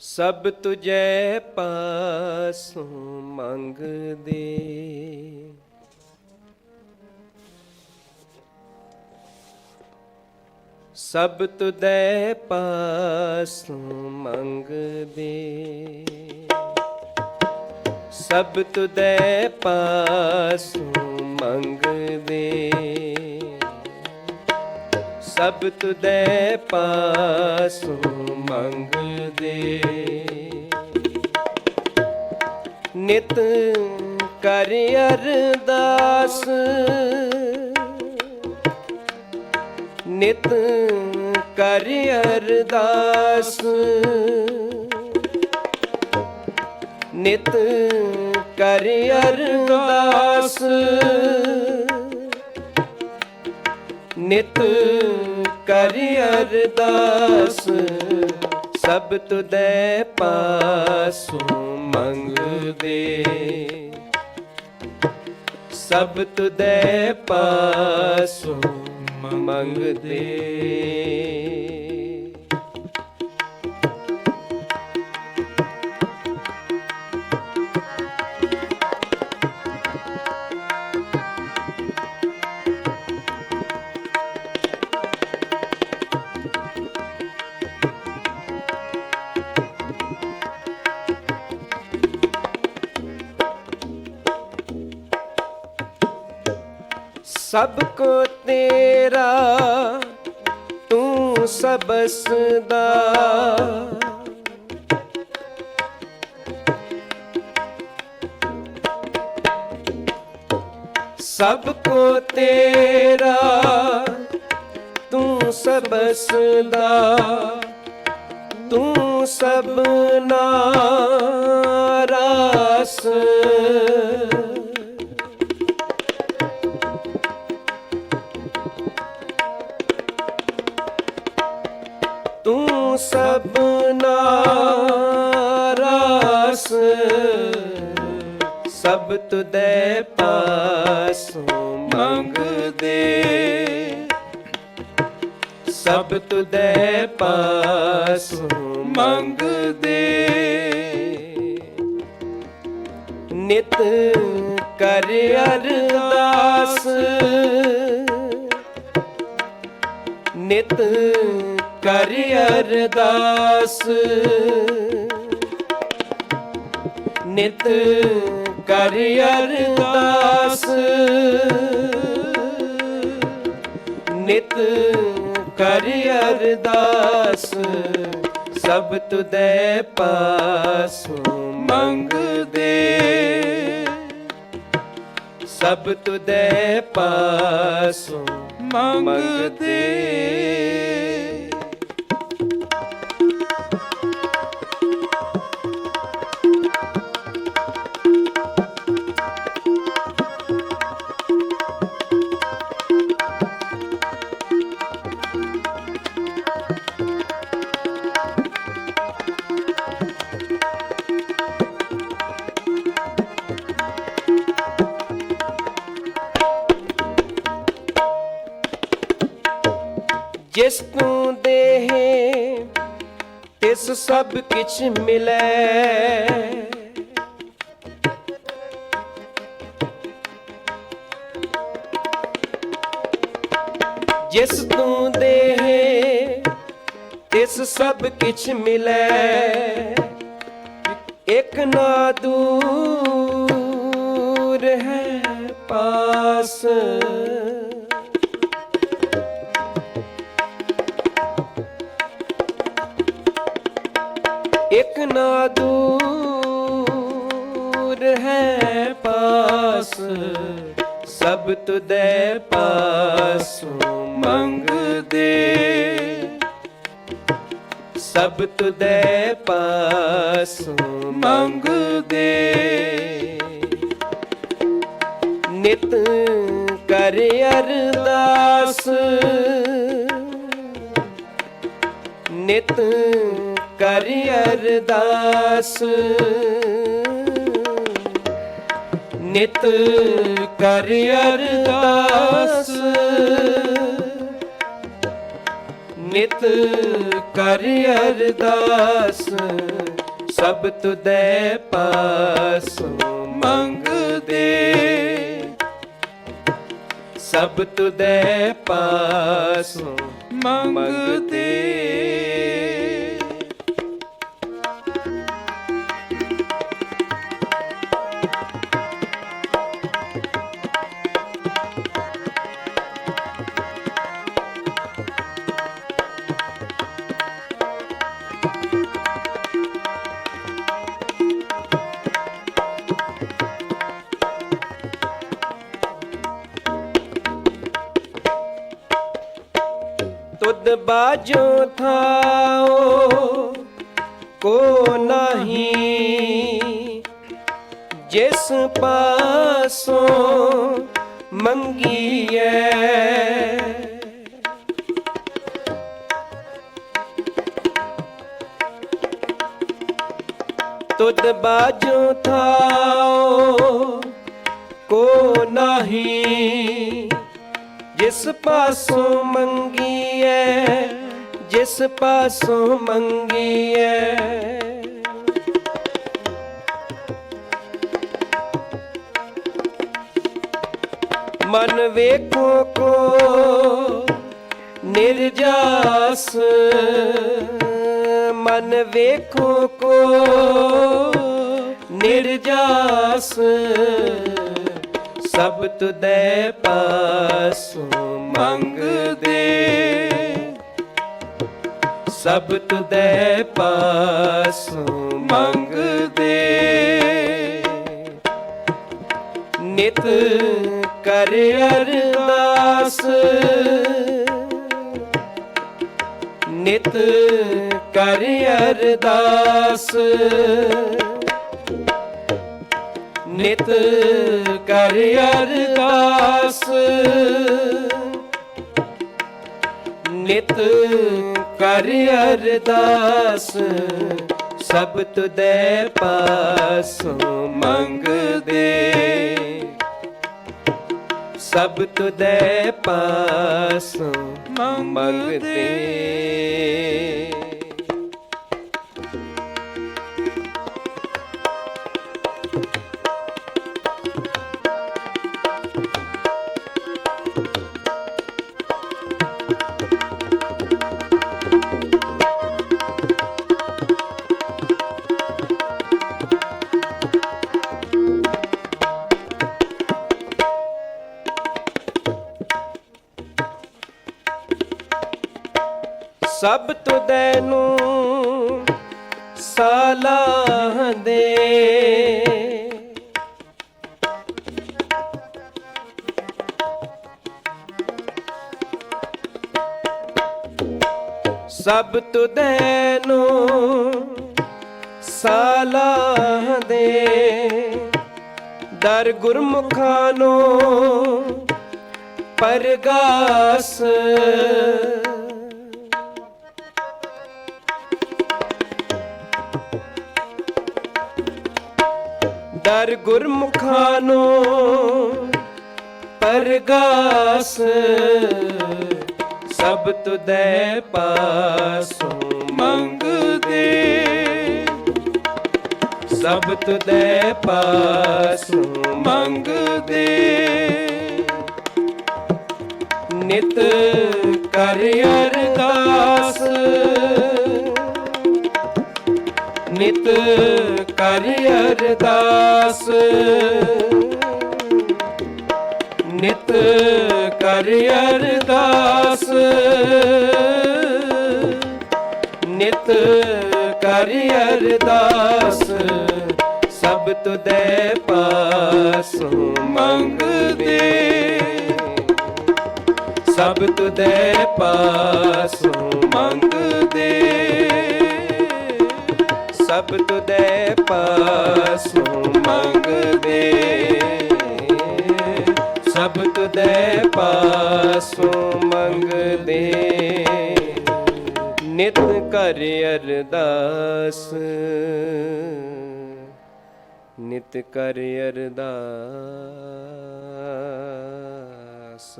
ਸਭ ਤੁਝੈ ਪਾਸੋਂ ਮੰਗਦੇ। ਸਭ ਤੁਧੈ ਪਾਸੋਂ ਮੰਗਦੇ। ਸਭ ਤੁਧੈ ਪਾਸੋਂ ਮੰਗਦੇ। ਸਭ ਤੁਧੈ ਪਾਸੋਂ ਮੰਗਦੇ। ਨਿਤ ਕਰ ਅਰਦਾਸ। ਨਿਤ ਕਰ ਅਰਦਾਸ। ਨਿਤ ਕਰ ਅਰਦਾਸ। ਨਿਤ ਕਰ ਅਰਦਾਸ ਸਭ ਤੁਦੈ ਪਾਸੋਂ ਮੰਗਦੇ। ਸਭ ਤੁਦੈ ਪਾਸੋਂ ਮੰਗਦੇ। ਸਭ ਕੋ ਤੇਰਾ, ਤੂੰ ਸਬਸ ਦਾ। ਸਭ ਕੋ ਤੇਰਾ, ਤੂੰ ਸਬਸ ਦਾ। ਤੂੰ ਸਭਨਾ ਰਾਸ ਤੂੰ ਸਭਨਾ ਰਾਸ, ਸਭ ਤੁਦੈ ਪਾਸੋਂ ਮੰਗਦੇ। ਸਭ ਤੁਦੈ ਪਾਸੋਂ ਮੰਗਦੇ। ਨਿਤ ਕਰ ਅਰਦਾਸ। ਨਿਤ ਕਰ ਅਰਦਾਸ। ਨਿਤ ਕਰ ਅਰਦਾਸ। ਨਿਤ ਕਰ ਅਰਦਾਸ। ਸਭ ਤੁਦੈ ਪਾਸੋਂ ਮੰਗਦੇ। ਸਭ ਤੁਦੈ ਪਾਸੋਂ ਮੰਗਦੇ। ਜਿਸ ਤੂੰ ਦੇਹ, ਤਿਸ ਸਭ ਕਿਛ ਮਿਲੈ। ਜਿਸ ਤੂੰ ਦੇਹ, ਤਿਸ ਸਭ ਕਿਛ ਮਿਲੈ। ਇਕ ਨਾ ਦੂਰ ਹੈ ਪਾਸ। ਇਕ ਨਾ ਦੂਰ ਹੈ ਪਾਸ, ਸਭ ਤੁਦੈ ਪਾਸੋਂ ਮੰਗਦੇ। ਸਭ ਤੁਦੈ ਪਾਸੋਂ ਮੰਗਦੇ। ਨਿਤ ਕਰ ਅਰਦਾਸ। ਨਿਤ ਕਰ ਅਰਦਾਸ। ਨਿਤ ਕਰ ਅਰਦਾਸ। ਨਿਤ ਕਰ ਅਰਦਾਸ। ਸਭ ਤੁਧੈ ਪਾਸੋਂ ਮੰਗਦੇ। ਸਭ ਤੁਧੈ ਪਾਸੋਂ ਮੰਗਦੇ। ਤੁਧ ਬਾਜੋ ਥਾਓ, ਕੋ ਨਹੀਂ। ਜਿਸ ਪਾਸੋਂ ਮੰਗੀਐ। ਤੁਧ ਬਾਜੋ ਥਾਓ, ਕੋ ਨਹੀਂ। ਜਿਸ ਪਾਸੋਂ ਮੰਗੀ ਮੰਗੀਐ ਜਿਸ ਪਾਸੋਂ ਮੰਗੀਐ। ਮਨ ਵੇਖੋ ਕੋ ਨਿਰਜਾਸ ਮਨ ਵੇਖੋ ਕੋ ਨਿਰਜਾਸ। ਸਭ ਤੁਧੈ ਪਾਸੋਂ ਮੰਗਦੇ। ਸਭ ਤੁਧੈ ਪਾਸੋਂ ਮੰਗਦੇ। ਨਿਤ ਕਰ ਅਰਦਾਸ। ਨਿਤ ਕਰ ਅਰਦਾਸ। ਨਿਤ ਕਰ ਅਰਦਾਸ। ਨਿਤ ਕਰ ਅਰਦਾਸ ਸਭ ਤੁਧੈ ਪਾਸੋਂ ਮੰਗਦੇ। ਸਭ ਤੁਧੈ ਪਾਸੋਂ ਮੰਗਦੇ। ਸਭ ਤੁਦੈ ਨੂੰ ਸਲਾਹ ਦੇ। ਸਭ ਤੁਦੈ ਨੂੰ ਸਲਾਹ ਦੇ। ਦਰ ਗੁਰਮੁਖਾਂ ਨੂੰ ਪਰਗਾਸ। ਦਰ ਗੁਰਮੁਖਾਂ ਨੂੰ ਪਰਗਾਸ, ਸਭ ਤੁਧੈ ਪਾਸੋਂ ਮੰਗਦੇ। ਸਭ ਤੁਧੈ ਪਾਸੋਂ ਮੰਗਦੇ। ਨਿਤ ਕਰ ਅਰਦਾਸ ਨਿਤ ਕਰ ਅਰਦਾਸ। ਨਿਤ ਕਰ ਅਰਦਾਸ। ਨਿਤ ਕਰ ਅਰਦਾਸ। ਸਭ ਤੁਧੈ ਪਾਸੋਂ ਮੰਗਦੇ। ਸਭ ਤੁਧੈ ਪਾਸੋਂ ਮੰਗਦੇ। ਸਭ ਤੁਧੈ ਪਾਸੋਂ ਮੰਗਦੇ। ਸਭ ਤੁਧੈ ਪਾਸੋਂ ਮੰਗਦੇ। ਨਿਤ ਕਰ ਅਰਦਾਸ। ਨਿਤ ਕਰ ਅਰਦਾਸ।